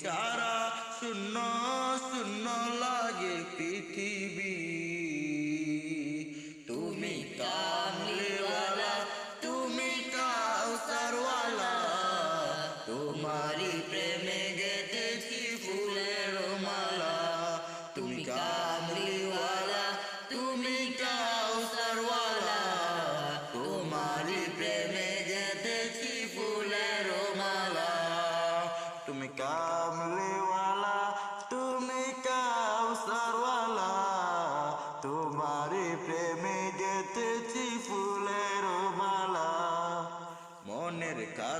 যারা শূন্য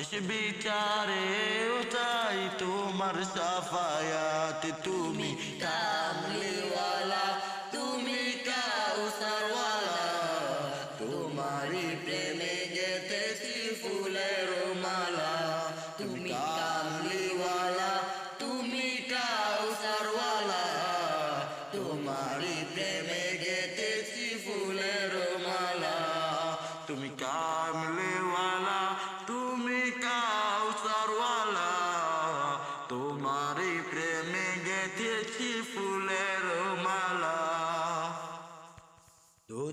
শেষ বিচারে তাই তোমার সাফায়াত। তুমি কামলিওয়ালা তুমি কাউসারওয়ালা। তোমারই প্রেমে গেতেছি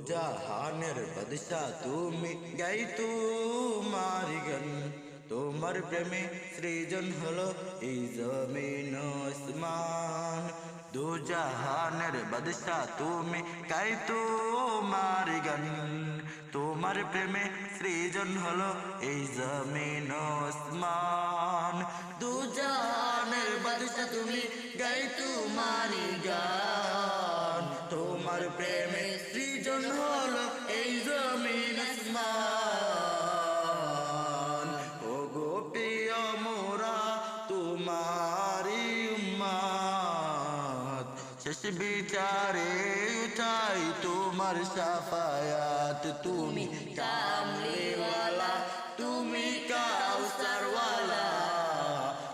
জাহানের বদশা তুমি গাই তোমার গান তোমার প্রেমে সৃজন হলো এই জমিন আসমান দু জাহানের বদশা তুমি গাই তোমার গান তোমার প্রেমে সৃজন হলো এই জমিন আসমান দু জাহানের বদশা তুমি শেষ বিচারে চাই তোমার সাফায়াত। তুমি কামলিওয়ালা তুমি কাউসারওয়ালা।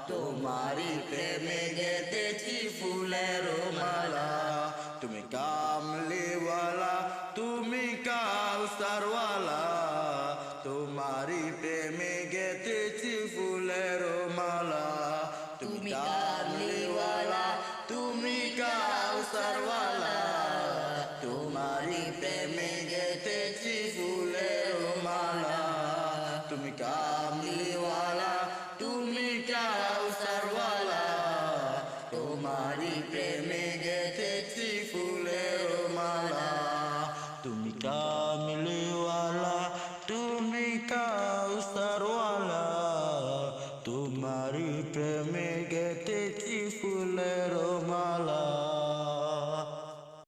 তোমারি প্রেমে গেতেছি ফুলের মালা। তুমি কামলিওয়ালা তুমি কাউসারওয়ালা। তোমারি প্রেমে গেতেছি ফুলের Amen.